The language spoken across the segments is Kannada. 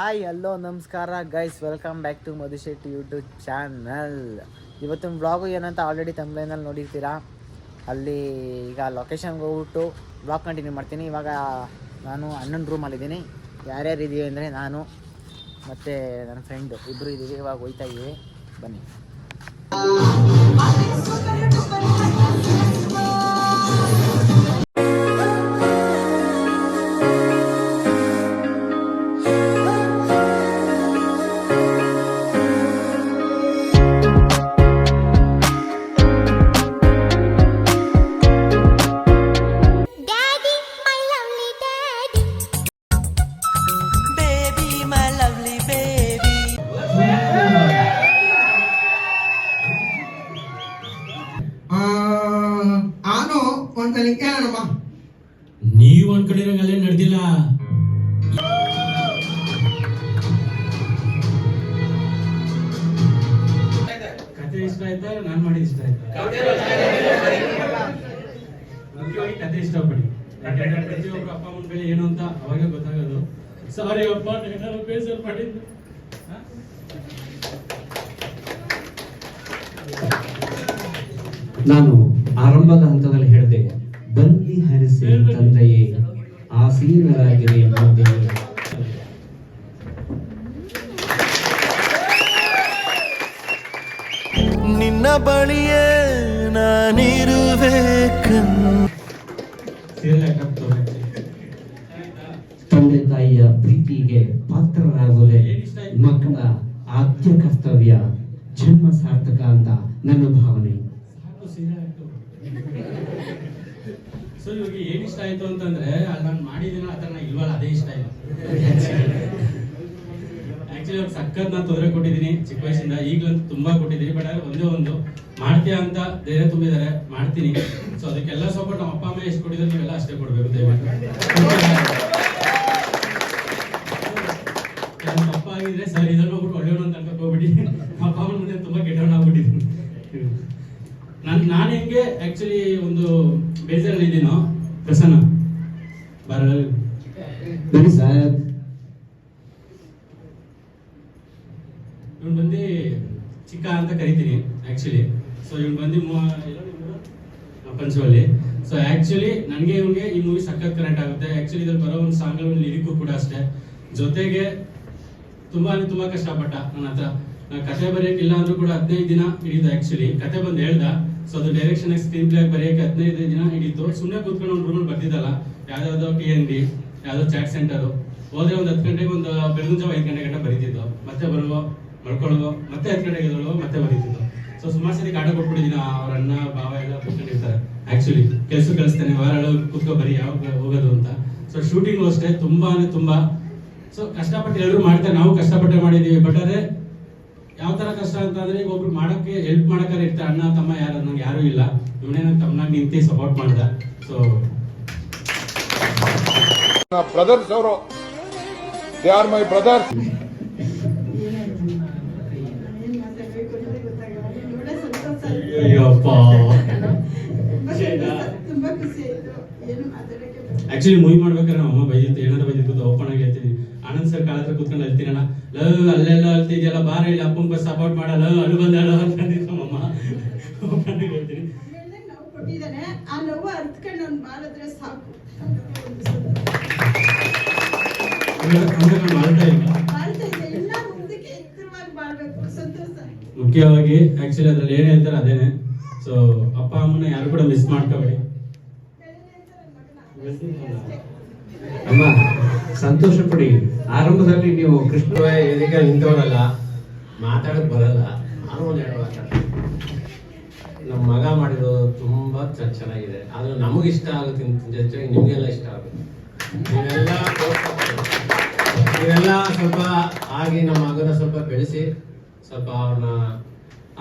ಹಾಯ್ ಹಲೋ ನಮಸ್ಕಾರ guys welcome back to Madhushetty YouTube channel ಇವತ್ತಿನ ಬ್ಲಾಗು ಏನಂತ ಆಲ್ರೆಡಿ ತಮ್ಲೈನಲ್ಲಿ ನೋಡಿರ್ತೀರಾ? ಅಲ್ಲಿ ಈಗ ಲೊಕೇಶನ್ಗೆ ಹೋಗ್ಬಿಟ್ಟು ಬ್ಲಾಗ್ ಕಂಟಿನ್ಯೂ ಮಾಡ್ತೀನಿ. ಇವಾಗ ನಾನು ಅಣ್ಣನ ರೂಮಲ್ಲಿದ್ದೀನಿ ಯಾರ್ಯಾರು ಇದೀವಿ ಅಂದರೆ ನಾನು ಮತ್ತು ನನ್ನ ಫ್ರೆಂಡು ಇಬ್ಬರು ಇದ್ದೀವಿ ಇವಾಗ ಹೋಯ್ತಾ ಇದ್ದೀವಿ. ಬನ್ನಿ. ಒಂದ್ಸಲ ಕೇಳೋಣಮ್ಮ ನೀವ್ ಅನ್ಕೊಂಡಿರಂಗ ಅಲ್ಲೇ ನಡೆದಿಲ್ಲ? ಕತೆ ಇಷ್ಟ ಆಯ್ತಾ? ನಾನು ಮಾಡಿದ ಇಷ್ಟ ಆಯ್ತಾ? ಮುಖ್ಯವಾಗಿ ಕತೆ ಇಷ್ಟಪಡಿ. ಯಾಕಂದ್ರೆ ಪ್ರತಿಯೊಬ್ರು ಅಪ್ಪ ಅಮ್ಮನ ಬೆಲೆ ಏನು ಅಂತ ಅವಾಗ ಗೊತ್ತಾಗೋದು. ಸಾರಿ ಅಪ್ಪ ಏನಾದ್ರು ಬೇಸರ್ ಮಾಡಿದ್ದು? ನಾನು ಆರಂಭದ ಹಂತದಲ್ಲಿ ಹೇಳಿದೆ. ಬನ್ನಿ ಹರಿಸಿ ತಂದೆಯೇ ಆಸೀನರಾಗಿರಿ ಮುಂದೆ ನಿನ್ನ ಬಳಿಯೇ ನಾನಿರುವೆ. ತಂದೆ ತಾಯಿಯ ಪ್ರೀತಿಗೆ ಪಾತ್ರರಾಗುವುದೇ ಮಕ್ಕಳ ಆದ್ಯ ಕರ್ತವ್ಯ ಜನ್ಮ ಸಾರ್ಥಕ ಅಂತ ನನ್ನ ಭಾವನೆ. ಸೊ ಇವಾಗ ಏನ್ ಇಷ್ಟ ಆಯ್ತು ಅಂತಂದ್ರೆ ಅಲ್ಲಿ ನಾನು ಮಾಡಿದಿನ ಆ ಥರ ಇಲ್ವಲ್ಲ, ಅದೇ ಇಷ್ಟ ಇಲ್ಲ. ಆಕ್ಚುಲಿ ಅವ್ರಿಗೆ ಸಖತ್ ನಾನು ತೊಂದರೆ ಕೊಟ್ಟಿದ್ದೀನಿ, ಚಿಕ್ಕ ವಯಸ್ಸಿಂದ. ಈಗಲಂತೂ ತುಂಬಾ ಕೊಟ್ಟಿದ್ದೀನಿ ಬಟ್ ಒಂದೇ ಒಂದು, ಮಾಡ್ತೀಯ ಅಂತ ಧೈರ್ಯ ತುಂಬಿದ್ದಾರೆ, ಮಾಡ್ತೀನಿ. ಸೊ ಅದಕ್ಕೆಲ್ಲ ಸಪೋರ್ಟ್ ನಮ್ಮ ಅಪ್ಪ, ಅಮ್ಮ ಎಷ್ಟು ಕೊಟ್ಟಿದ್ರು, ನೀವೆಲ್ಲ ಅಷ್ಟೇ ಕೊಡ್ಬೇಕು, ದಯವಿಟ್ಟು. ಅಪ್ಪ ಆಗಿದ್ರೆ ಸರ್, ಇದನ್ನು ಹೋಗ್ಬಿಟ್ಟು ಒಳ್ಳೆಯವನು ಅಂತ ಅನ್ಕೋಬಿಟ್ಟು ಹೋಗ್ಬಿಡಿ. ಅಪ್ಪ, ಅಮ್ಮನ ಮುಂದೆ ತುಂಬಾ ಕೆಟ್ಟವನ ಆಗ್ಬಿಟ್ಟಿದ್ದೀನಿ ನಾನು ನಾನು ಹೆಂಗೆ ಆಕ್ಚುಲಿ ಒಂದು ಬೇಜಾರಲ್ಲಿ ಇದ್ದೀನೋ? ಪ್ರಸನ್ನ ಬರಲ್ಲ. ಬನ್ನಿ ಇವ್ನು ಬಂದು ಚಿಕ್ಕ ಅಂತ ಕರಿತೀನಿ ಆ್ಯಕ್ಚುಲಿ ಸೊ ಇವ್ನು ಬಂದು ಪಂಚವಲ್ಲಿ ಸೊ ಆ್ಯಕ್ಚುಲಿ ನನಗೆ ಇವ್ಗೆ ಈ ಮೂವಿ ಸಖತ್ ಕನೆಕ್ಟ್ ಆಗುತ್ತೆ. ಆ್ಯಕ್ಚುಲಿ ಇದ್ರಲ್ಲಿ ಬರೋ ಒಂದು ಸಾಂಗ್ ಒಂದು ಲಿರಿಕ್ಕು ಕೂಡ ಅಷ್ಟೇ. ಜೊತೆಗೆ ತುಂಬಾ ತುಂಬಾ ಕಷ್ಟಪಟ್ಟ ನನ್ನ ಹತ್ರ. ಕತೆ ಬರೆಯಕ್ಕೆ ಇಲ್ಲ ಅಂದ್ರೂ ಕೂಡ ಹದಿನೈದು ದಿನ ಹಿಡಿತು ಆಕ್ಚುಲಿ ಕತೆ ಬಂದು ಹೇಳ್ದ ಸೊ ಅದು ಡೈರೆಕ್ಷನ್ ಸ್ಕ್ರೀನ್ ಪ್ಲೇ ಬರೆಯಕ್ಕೆ ಹದಿನೈದು ದಿನ ಹಿಡಿತು. ಸುಮ್ಮನೆ ಕೂತ್ಕೊಂಡು ಒಂದು ರೂಮಲ್ಲಿ ಬರ್ತಿದ್ದಲ್ಲ, ಯಾವ್ದಾವ್ದೋ ಟಿ ಎನ್ ಡಿ ಯಾವ್ದೋ ಚಾಟ್ ಸೆಂಟರು ಹೋದ್ರೆ ಒಂದು ಹತ್ತು ಗಂಟೆಗೆ ಒಂದು ಬೆಳಗಿನ ಜಾವ ಐದು ಗಂಟೆ ಗಂಟೆ ಬರೀತಿದ್ದು ಮತ್ತೆ ಬರುವ ಮಲ್ಕೊಳ್ಳೋದು ಮತ್ತೆ ಹತ್ತು ಗಂಟೆಗೆ ಎದ್ದೇಳೋದು ಮತ್ತೆ ಬರೀತಿದ್ದು ಸೊ ಸುಮಾರು ಸರಿ ಕಾಟ ಕೊಟ್ಬಿಟ್ಟಿದ್ದೀನಿ ಅವ್ರ ಅಣ್ಣ, ಭಾವ ಎಲ್ಲ ಕೂತ್ಕೊಂಡಿರ್ತಾರೆ ಆಕ್ಚುಲಿ ಕೆಲಸ ಕಳಿಸ್ತೇನೆ, ವಾರ ಕೂತ್ಕೊ ಬರೀ, ಯಾವಾಗ ಹೋಗೋದು ಅಂತ. ಸೊ ಶೂಟಿಂಗು ಅಷ್ಟೇ ತುಂಬಾ ಅಂದ್ರೆ ತುಂಬಾ. ಸೊ ಕಷ್ಟಪಟ್ಟು ಎಲ್ಲರೂ ಮಾಡ್ತಾರೆ, ನಾವು ಕಷ್ಟಪಟ್ಟೆ ಮಾಡಿದೀವಿ ಬಟ್ ಅದೇ ಯಾವ ತರ ಕಷ್ಟ ಅಂತ ಅಂದ್ರೆ ಈಗ ಒಬ್ರು ಮಾಡಕ್ಕೆ ಹೆಲ್ಪ್ ಮಾಡಕ್ಕಾರ ಇರ್ತಾರೆ. ಅಣ್ಣ ತಮ್ಮ ಯಾರು ನಂಗೆ ಯಾರು ಇಲ್ಲ. ಇವನೇ ನನ್ನ ತಮ್ಮನಾಗಿ ನಿಂತು ಸಪೋರ್ಟ್ ಮಾಡಿದ. ಸೊ ಬ್ರದರ್ಸ್ ಅವರು. They are my brothers actually movie ಮಾಡ್ಬೇಕಾದ್ರೆ ನಮ್ಮ ಅಮ್ಮ ಬೈದಿತ್ತು. ಏನಾದ್ರು ಬೈದಿತ್ತು ಓಪನ್ ಆಗಿ ಹೇಳ್ತೀನಿ. ಆನಂದ್ ಸರ್ ಕಾಲ ಹತ್ರ ಕೂತ್ಕೊಂಡು ಅಳ್ತೀನಣ್ಣ ಲವ್ ಅಲ್ಲೆಲ್ಲ ಅಳ್ತಿದ್ಯಲ್ಲ ಬಾರ ಇಲ್ಲಿ ಅಪ್ಪಂಗೆ ಸಪೋರ್ಟ್ ಮಾಡಲ್ಲ ಅಳು ಬಂದಾಳ ಅಂತ ನಮ್ಮಮ್ಮ ಹೇಳ್ತೀನಿ. ಕೊಟ್ಟಿದ್ದಾನೆ ಆ ನೋವು ಅರ್ತ್ಕೊಂಡು ಮಾಡಿದ್ರೆ ಸಾಕು. ಮುಖ್ಯವಾಗಿ ಆಕ್ಚುಲಿ ಅದ್ರಲ್ಲಿ ಏನೇ ಹೇಳ್ತಾರೆ ಅದೇನೆ. ಸೊ ಅಪ್ಪ ಅಮ್ಮನ ಯಾರು ಕೂಡ ಮಿಸ್ ಮಾಡ್ಕೋಬೇಡಿ. ಅಮ್ಮ ಸಂತೋಷ ಪಡಿ ಆರಂಭದಲ್ಲಿ ನೀವು ಕೃಷ್ಣ ಇದೀಗ ನಿಂತವನಲ್ಲ ಮಾತಾಡಕ್ ಬರಲ್ಲ. ನಾನು ಒಂದ್ ಎರಡು ಮಾತಾಡ್ತೀನಿ. ನಮ್ಮ ಮಗ ಮಾಡಿರೋದು ತುಂಬಾ ಚೆನ್ನಾಗಿದೆ. ಆದ್ರೆ ನಮಗೆ ಇಷ್ಟ ಆಗುತ್ತೆ ಜೊತೆಗೆ ನಿಮ್ಗೆಲ್ಲ ಇಷ್ಟ ಆಗುತ್ತೆ. ನೀವೆಲ್ಲ ಸ್ವಲ್ಪ ಆಗಿ ನಮ್ಮ ಮಗನ ಸ್ವಲ್ಪ ಬೆಳೆಸಿ, ಸ್ವಲ್ಪ ಅವ್ರನ್ನ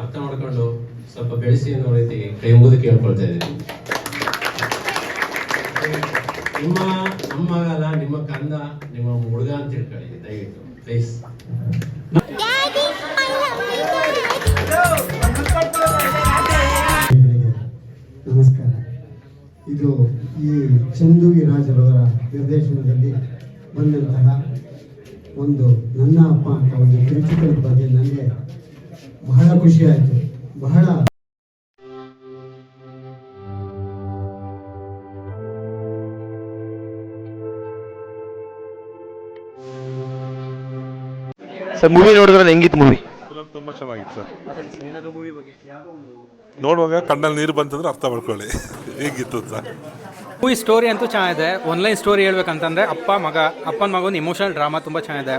ಅರ್ಥ ಮಾಡ್ಕೊಂಡು ಸ್ವಲ್ಪ ಬೆಳೆಸಿ ಅನ್ನೋ ರೀತಿ ಕೈ ಮುಗಿದು ಕೇಳ್ಕೊಳ್ತಾ ಇದ್ದೀನಿ. ನಿಮ್ಮ ನಮ್ಮ ಅಲ್ಲ ನಿಮ್ಮ ಕಂದ ನಿಮ್ಮ ಹುಡುಗ ಅಂತ ತಿಳ್ಕೊಳ್ಳಿ ದಯವಿಟ್ಟು ಪ್ಲೀಸ್. ನಮಸ್ಕಾರ. ಇದು ಈ ಚಂದುಗಿ ರಾಜರವರ ನಿರ್ದೇಶನದಲ್ಲಿ ಬಂದಂತಹ ಒಂದು ನನ್ನ ಅಪ್ಪ ಅಂತ ಒಂದು ಪ್ರಿನ್ಸಿಪಲ್ ಬಗ್ಗೆ ನನಗೆ ಬಹಳ ಖುಷಿಯಾಯಿತು ಆಯಿತು. ಬಹಳ ಸರ್ ಮೂವಿ ನೋಡಿದ್ರೆ ಹೆಂಗಿತ್ತು ಮೂವಿ ತುಂಬ ತುಂಬಾ ಚೆನ್ನಾಗಿತ್ತು ಸರ್. ನೋಡುವಾಗ ಕಣ್ಣಲ್ಲಿ ನೀರು ಬಂತಂದ್ರೆ ಅರ್ಥ ಮಾಡ್ಕೊಳ್ಳಿ. ಹೇಗಿತ್ತು ಸರ್ ಮೂವಿ ಸ್ಟೋರಿ ಅಂತೂ ಚೆನ್ನಾಗಿದೆ. ಒನ್ಲೈನ್ ಸ್ಟೋರಿ ಹೇಳ್ಬೇಕಂತಂದರೆ ಅಪ್ಪ ಮಗ ಅಪ್ಪನ ಮಗನ ಇಮೋಷನಲ್ ಡ್ರಾಮಾ ತುಂಬ ಚೆನ್ನಾಗಿದೆ.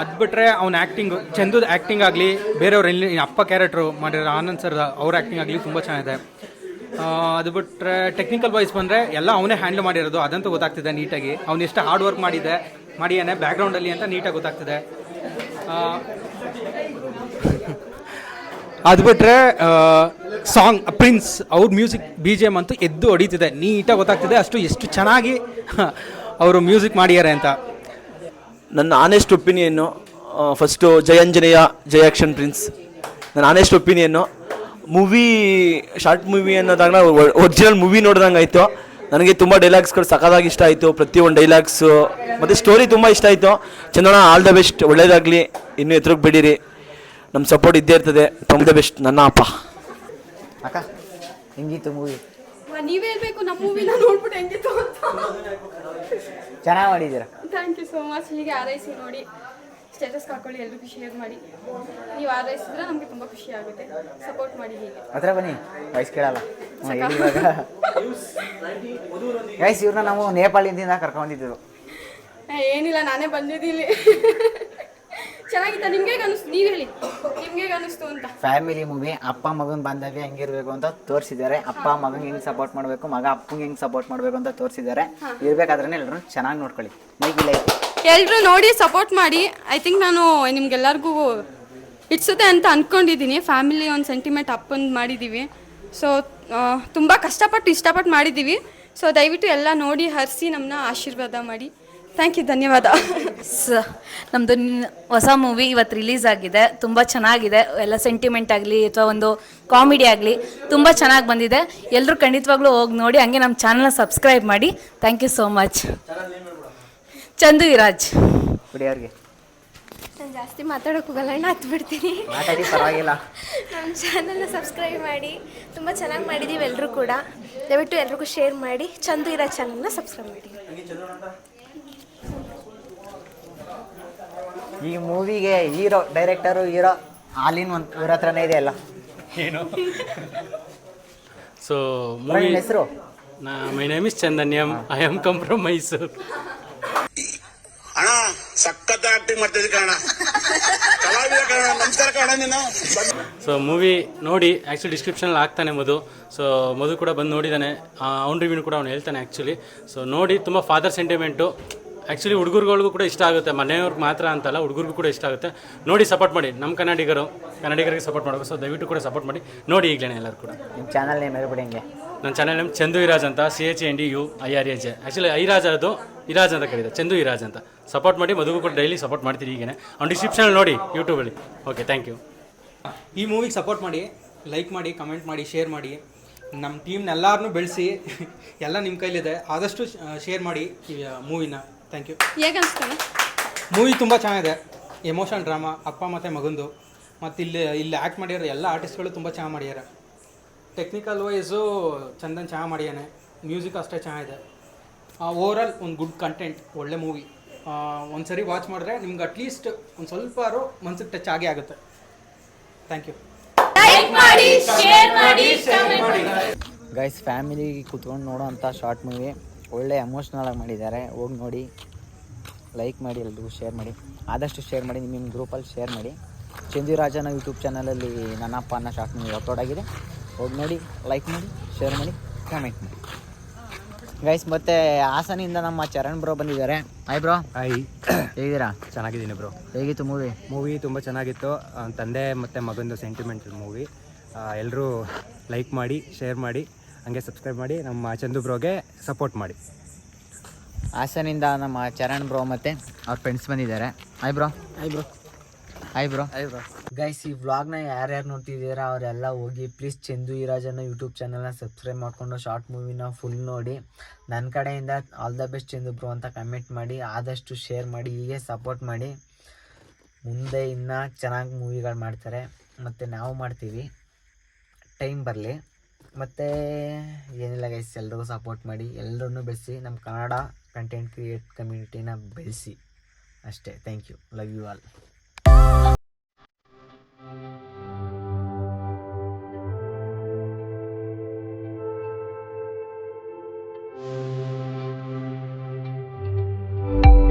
ಅದು ಬಿಟ್ಟರೆ ಅವ್ನ ಆ್ಯಕ್ಟಿಂಗು ಚಂದದ ಆ್ಯಕ್ಟಿಂಗ್ ಆಗಲಿ ಬೇರೆಯವ್ರ ಎಲ್ಲಿ ಅಪ್ಪ ಕ್ಯಾರೆಕ್ಟ್ರು ಮಾಡಿರೋ ಆನಂದ್ ಸರ್ ಅವ್ರ ಆ್ಯಕ್ಟಿಂಗ್ ಆಗಲಿ ತುಂಬ ಚೆನ್ನಾಗಿದೆ. ಅದು ಬಿಟ್ಟರೆ ಟೆಕ್ನಿಕಲ್ ವೈಸ್ ಬಂದರೆ ಎಲ್ಲ ಅವನೇ ಹ್ಯಾಂಡಲ್ ಮಾಡಿರೋದು. ಅದಂತೂ ಗೊತ್ತಾಗ್ತಿದೆ ನೀಟಾಗಿ ಅವ್ನು ಎಷ್ಟು ಹಾರ್ಡ್ ವರ್ಕ್ ಮಾಡಿದೆ ಮಾಡಿಯಾನೆ ಬ್ಯಾಕ್ಗ್ರೌಂಡಲ್ಲಿ ಅಂತ ನೀಟಾಗಿ ಗೊತ್ತಾಗ್ತಿದೆ. ಅದು ಬಿಟ್ಟರೆ ಸಾಂಗ್ ಪ್ರಿನ್ಸ್ ಅವ್ರ ಮ್ಯೂಸಿಕ್ ಬಿ ಜಿ ಎಂ ಅಂತೂ ಎದ್ದು ಹೊಡಿತಿದೆ. ನೀಟಾಗಿ ಗೊತ್ತಾಗ್ತಿದೆ, ಅಷ್ಟು ಎಷ್ಟು ಚೆನ್ನಾಗಿ ಅವರು ಮ್ಯೂಸಿಕ್ ಮಾಡಿದ್ದಾರೆ ಅಂತ. ನನ್ನ honest opinion first Jayanjaneya Jaya action prince ನನ್ನ honest opinion movie short movie ಅನ್ನೋದಾಗ ಒರಿಜಿನಲ್ ಮೂವಿ ನೋಡ್ದಂಗೆ ಆಯಿತು ನನಗೆ ತುಂಬ ಡೈಲಾಗ್ಸ್ಗಳು ಸಖತ್ತಾಗಿ ಇಷ್ಟ ಆಯಿತು. ಪ್ರತಿಯೊಂದು ಡೈಲಾಗ್ಸು ಮತ್ತು ಸ್ಟೋರಿ ತುಂಬ ಇಷ್ಟ ಆಯಿತು. ಚಂದನ ಆಲ್ ದ ಬೆಸ್ಟ್ ಒಳ್ಳೇದಾಗಲಿ. ಇನ್ನೂ ಎತ್ತರಕ್ಕೆ ಬಿಡಿರಿ. ನಮ್ಮ ಸಪೋರ್ಟ್ ಇದ್ದೇ ಇರ್ತದೆ. ತುಂಬ ದ ಬೆಸ್ಟ್ ನನ್ನ ಅಪ್ಪ. ಅಕ್ಕ ಹೆಂಗಿತ್ತು ಮೂವಿ ನೀವೇ ಹೇಳ್ಬೇಕು. ನಮ್ಮ ಮೂವಿನ ನೋಡ್ಬಿಟ್ಟು ಹೆಂಗಿತ್ತು ಅಂತ. ಚೆನ್ನಾಗಿ ಮಾಡಿದ್ದೀರಾ? ಥ್ಯಾಂಕ್ ಯು ಸೋ ಮಚ್ ಹೀಗೆ ಆರೈಸಿ ನೋಡಿ. ಸ್ಟೇಟಸ್ ಹಾಕೊಳ್ಳಿ ಎಲ್ಲರಿಗೂ ಶೇರ್ ಮಾಡಿ. ನೀವು ಆರೈಸಿದ್ರೆ ನಮಗೆ ತುಂಬ ಖುಷಿ ಆಗುತ್ತೆ. ಸಪೋರ್ಟ್ ಮಾಡಿ ಹೀಗೆ. ಹತ್ರ ಬನ್ನಿ. ವಯಸ್ಸು ಕೇಳಲ್ಲ. ಗೈಸ್ ಇವ್ರನ್ನ ನಾವು ನೇಪಾಳಿಂದ ಕರ್ಕೊಂಡಿದ್ದು ಏ, ಏನಿಲ್ಲ ನಾನೇ ಬಂದಿದ್ದೀನಿ ಚೆನ್ನಾಗಿತ್ತ ನಿಮ್ಗೆ ಅನಿಸ್ತು? ನೀವು ಹೇಳಿ. ನಿಮ್ಗೆ ಅನಿಸ್ತು ಅಂತ. ಫ್ಯಾಮಿಲಿ ಮೂವಿ ಅಪ್ಪ ಮಗನ ಬಾಂಧವ್ಯ ಹೆಂಗಿರ್ಬೇಕು ಅಂತ ತೋರಿಸಿದ್ದಾರೆ. ಅಪ್ಪ ಮಗನ್ ಹೆಂಗ್ ಸಪೋರ್ಟ್ ಮಾಡಬೇಕು ಮಗ ಅಪ್ಪಂಗೆ ಹೆಂಗ್ ಸಪೋರ್ಟ್ ಮಾಡಬೇಕು ಅಂತ ತೋರಿಸಿದ್ದಾರೆ. ಇರ್ಬೇಕಾದ್ರೆ ಎಲ್ಲರೂ ಚೆನ್ನಾಗಿ ನೋಡ್ಕೊಳ್ಳಿ. ಮೈಗಿಲ್ಲ ಎಲ್ಲರೂ ನೋಡಿ ಸಪೋರ್ಟ್ ಮಾಡಿ. ಐ ಥಿಂಕ್ ನಾನು ನಿಮ್ಗೆಲ್ಲರಿಗೂ ಇಟ್ಸುತ್ತೆ ಅಂತ ಅಂದ್ಕೊಂಡಿದ್ದೀನಿ ಫ್ಯಾಮಿಲಿ ಒಂದು ಸೆಂಟಿಮೆಂಟ್ ಅಪ್ಪಂದು ಮಾಡಿದ್ದೀವಿ ಸೊ ತುಂಬ ಕಷ್ಟಪಟ್ಟು ಇಷ್ಟಪಟ್ಟು ಮಾಡಿದ್ದೀವಿ. ಸೊ ದಯವಿಟ್ಟು ಎಲ್ಲ ನೋಡಿ ಹರಿಸಿ ನಮ್ಮನ್ನ ಆಶೀರ್ವಾದ ಮಾಡಿ. ಥ್ಯಾಂಕ್ ಯು ಧನ್ಯವಾದ. ಸ ನಮ್ಮದು ಹೊಸ ಮೂವಿ ಇವತ್ತು ರಿಲೀಸ್ ಆಗಿದೆ. ತುಂಬ ಚೆನ್ನಾಗಿದೆ. ಎಲ್ಲ ಸೆಂಟಿಮೆಂಟ್ ಆಗಲಿ ಅಥವಾ ಒಂದು ಕಾಮಿಡಿ ಆಗಲಿ ತುಂಬ ಚೆನ್ನಾಗಿ ಬಂದಿದೆ. ಎಲ್ಲರೂ ಖಂಡಿತವಾಗ್ಲೂ ಹೋಗಿ ನೋಡಿ ಹಂಗೆ ನಮ್ಮ ಚಾನಲ್ನ ಸಬ್ಸ್ಕ್ರೈಬ್ ಮಾಡಿ. Thank you so much Chandu Viraj ಜಾಸ್ತಿ ಮಾತಾಡೋಕೆ ಹೋಗಲ್ಲ ಅಣ್ಣ ಹತ್ತು ಬಿಡ್ತೀನಿ. ಮಾತಾಡಿ ಪರವಾಗಿಲ್ಲ. ನಮ್ಮ ಚಾನಲ್ನ ಸಬ್ಸ್ಕ್ರೈಬ್ ಮಾಡಿ. ತುಂಬ ಚೆನ್ನಾಗಿ ಮಾಡಿದ್ದೀವಿ ಎಲ್ಲರೂ ಕೂಡ. ದಯವಿಟ್ಟು ಎಲ್ರಿಗೂ ಶೇರ್ ಮಾಡಿ. ಚಂದು ಇರೋ ಚಾನಲ್ನ ಸಬ್ಸ್ಕ್ರೈಬ್ ಮಾಡಿ. ಈ ಮೂವಿಗೆ ಹೀರೋ ಡೈರೆಕ್ಟರು ಹೀರೋ ಆಲಿನ್ ಒಂದು ಇವ್ರ ಹತ್ರನೇ ಇದೆ ಅಲ್ಲ ಏನು? ಸೊ ಮೂವಿ ಹೆಸರು? ನಾ my name is ಚಂದನ್ಯಂ I am come from Mysuru ಸಖತ್ ಆಕ್ಟಿಂಗ್ ಮಾಡ್ತಿದ್ದೆ ಕಾರಣ ಕಲಾವಿದ ಕಣ ನಮಸ್ಕಾರ ಕಣ ನೀನು. ಸೊ ಮೂವಿ ನೋಡಿ ಆ್ಯಕ್ಚುಲಿ ಡಿಸ್ಕ್ರಿಪ್ಷನಲ್ಲಿ ಹಾಕ್ತಾನೆ ಮಧು. ಸೊ ಮಧು ಕೂಡ ಬಂದು ನೋಡಿದ್ದಾನೆ ಅವ್ನ ರಿವ್ಯೂ ಕೂಡ ಅವ್ನು ಹೇಳ್ತಾನೆ ಆ್ಯಕ್ಚುಲಿ ಸೊ ನೋಡಿ ತುಂಬ ಫಾದರ್ ಸೆಂಟಿಮೆಂಟು ಆ್ಯಕ್ಚುಲಿ ಹುಡುಗರುಗಳಿಗೂ ಕೂಡ ಇಷ್ಟ ಆಗುತ್ತೆ. ಮನೆಯವ್ರಿಗೆ ಮಾತ್ರ ಅಂತಲ್ಲ ಹುಡುಗರಿಗೂ ಕೂಡ ಇಷ್ಟ ಆಗುತ್ತೆ. ನೋಡಿ ಸಪೋರ್ಟ್ ಮಾಡಿ. ನಮ್ಮ ಕನ್ನಡಿಗರು ಕನ್ನಡಿಗರಿಗೆ ಸಪೋರ್ಟ್ ಮಾಡಬೇಕು. ಸೊ ದಯವಿಟ್ಟು ಕೂಡ ಸಪೋರ್ಟ್ ಮಾಡಿ. ನೋಡಿ ಈಗಲೇ ಎಲ್ಲರೂ ಕೂಡ. ನಿಮ್ಮ ಚಾನಲ್ ನೇಮ್ ಹೇಳ್ಬಿಡಿ ಹಿಂಗೆ. ನನ್ನ ಚಾನಲ್ ನೇಮ್ ಚಂದು ಇರಾಜ್ ಅಂತ C H N D U I R H actually Airaj ಅದು. ಇರಾಜ್ ಅಂತ ಕರೀತಾರೆ. ಚಂದು ಇರಾಜ್ ಅಂತ. ಸಪೋರ್ಟ್ ಮಾಡಿ ಮದುವೆ ಕೂಡ ಡೈಲಿ ಸಪೋರ್ಟ್ ಮಾಡ್ತೀನಿ ಈಗೇನೆ. ಅವ್ನು ಡಿಸ್ಕ್ರಿಪ್ಷನಲ್ಲಿ ನೋಡಿ ಯೂಟ್ಯೂಬಲ್ಲಿ ಓಕೆ ಥ್ಯಾಂಕ್ ಯು ಈ ಮೂವಿಗೆ ಸಪೋರ್ಟ್ ಮಾಡಿ ಲೈಕ್ ಮಾಡಿ ಕಮೆಂಟ್ ಮಾಡಿ ಶೇರ್ ಮಾಡಿ. ನಮ್ಮ ಟೀಮ್ನೆಲ್ಲರನ್ನೂ ಬೆಳೆಸಿ ಎಲ್ಲ ನಿಮ್ಮ ಕೈಲಿದೆ. ಆದಷ್ಟು ಶೇರ್ ಮಾಡಿ ಈ ಮೂವಿನ ಥ್ಯಾಂಕ್ ಯು ಹೇಗೆ ಮೂವಿ ತುಂಬ ಚೆನ್ನಾಗಿದೆ. ಎಮೋಷನ್ ಡ್ರಾಮಾ ಅಪ್ಪ ಮತ್ತು ಮಗಂದು. ಮತ್ತು ಇಲ್ಲಿ ಇಲ್ಲಿ ಆ್ಯಕ್ಟ್ ಮಾಡಿರೋ ಎಲ್ಲ ಆರ್ಟಿಸ್ಟ್ಗಳು ತುಂಬ ಚೆನ್ನಾಗಿ ಮಾಡ್ಯಾರ ಟೆಕ್ನಿಕಲ್ ವೈಸು ಚಂದನ್ ಚೆನ್ನಾಗಿ ಮಾಡ್ಯಾನೆ ಮ್ಯೂಸಿಕ್ ಅಷ್ಟೇ ಚೆನ್ನಾಗಿದೆ. ಓವರಾಲ್ ಒಂದು ಗುಡ್ ಕಂಟೆಂಟ್ ಒಳ್ಳೆ ಮೂವಿ ಒಂದು ಸರಿ ವಾಚ್ ಮಾಡಿದ್ರೆ ನಿಮ್ಗೆ ಅಟ್ಲೀಸ್ಟ್ ಒಂದು ಸ್ವಲ್ಪ ಮನ್ಸಿಗೆ ಟಚ್ ಆಗೇ ಆಗುತ್ತೆ. ಥ್ಯಾಂಕ್ ಯು ಗೈಸ್ ಫ್ಯಾಮಿಲಿ ಕುತ್ಕೊಂಡು ನೋಡೋ ಅಂಥ ಶಾರ್ಟ್ ಮೂವಿ ಒಳ್ಳೆ ಎಮೋಷ್ನಲ್ ಆಗಿ ಮಾಡಿದ್ದಾರೆ. ಹೋಗಿ ನೋಡಿ ಲೈಕ್ ಮಾಡಿ ಎಲ್ರಿಗೂ ಶೇರ್ ಮಾಡಿ. ಆದಷ್ಟು ಶೇರ್ ಮಾಡಿ ನಿಮ್ಮ ಗ್ರೂಪಲ್ಲಿ ಶೇರ್ ಮಾಡಿ. ಚಂದಿರಾಜನ ಯೂಟ್ಯೂಬ್ ಚಾನಲಲ್ಲಿ ನನ್ನ ಅಪ್ಪ ಅನ್ನೋ ಶಾರ್ಟ್ ಮೂವಿ ಅಪ್ಲೋಡ್ ಆಗಿದೆ. ಹೋಗಿ ನೋಡಿ ಲೈಕ್ ಮಾಡಿ ಶೇರ್ ಮಾಡಿ ಕಮೆಂಟ್ ಮಾಡಿ. ಗೈಸ್ ಮತ್ತೆ ಹಾಸನಿಂದ ನಮ್ಮ ಚರಣ್ ಬ್ರೋ ಬಂದಿದ್ದಾರೆ. ಹಾಯ್ ಬ್ರೋ ಹಾಯ್ ಹೇಗಿದ್ದೀರಾ? ಚೆನ್ನಾಗಿದ್ದೀನಿ ಬ್ರೋ ಹೇಗಿತ್ತು ಮೂವಿ ಮೂವಿ ತುಂಬ ಚೆನ್ನಾಗಿತ್ತು. ತಂದೆ ಮತ್ತು ಮಗಂದು ಸೆಂಟಿಮೆಂಟಲ್ ಮೂವಿ ಎಲ್ಲರೂ ಲೈಕ್ ಮಾಡಿ ಶೇರ್ ಮಾಡಿ ಹಂಗೆ ಸಬ್ಸ್ಕ್ರೈಬ್ ಮಾಡಿ ನಮ್ಮ ಚಂದು ಬ್ರೋಗೆ ಸಪೋರ್ಟ್ ಮಾಡಿ. ಹಾಸನಿಂದ ನಮ್ಮ ಚರಣ್ ಬ್ರೋ ಮತ್ತು ಅವ್ರ ಫ್ರೆಂಡ್ಸ್ ಬಂದಿದ್ದಾರೆ. Hi bro hi bro hi bro hi bro guys ಈ ವ್ಲಾಗ್ನ ಯಾರ್ಯಾರು ನೋಡ್ತಿದ್ದೀರಾ, ಅವರೆಲ್ಲ ಹೋಗಿ ಪ್ಲೀಸ್ ಚಂದು ಇರಾಜನ ಯೂಟ್ಯೂಬ್ ಚಾನಲ್ನ ಸಬ್ಸ್ಕ್ರೈಬ್ ಮಾಡ್ಕೊಂಡು ಶಾರ್ಟ್ ಮೂವಿನ ಫುಲ್ ನೋಡಿ. ನನ್ನ ಕಡೆಯಿಂದ all the best Chandu bro ಅಂತ ಕಮೆಂಟ್ ಮಾಡಿ, ಆದಷ್ಟು ಶೇರ್ ಮಾಡಿ, ಹೀಗೆ ಸಪೋರ್ಟ್ ಮಾಡಿ. ಮುಂದೆ ಇನ್ನೂ ಚೆನ್ನಾಗಿ ಮೂವಿಗಳು ಮಾಡ್ತಾರೆ. ಮತ್ತು ನಾವು ಮಾಡ್ತೀವಿ. ಟೈಮ್ ಬರಲಿ. ಮತ್ತು ಏನಿಲ್ಲ ಗೈಸ್ ಎಲ್ರಿಗೂ ಸಪೋರ್ಟ್ ಮಾಡಿ ಎಲ್ಲರನ್ನೂ ಬೆಳೆಸಿ ನಮ್ಮ ಕನ್ನಡ ಕಂಟೆಂಟ್ ಕ್ರಿಯೇಟ್ ಕಮ್ಯುನಿಟಿನ ಬೆಳೆಸಿ. ಅಷ್ಟೇ. Thank you love you all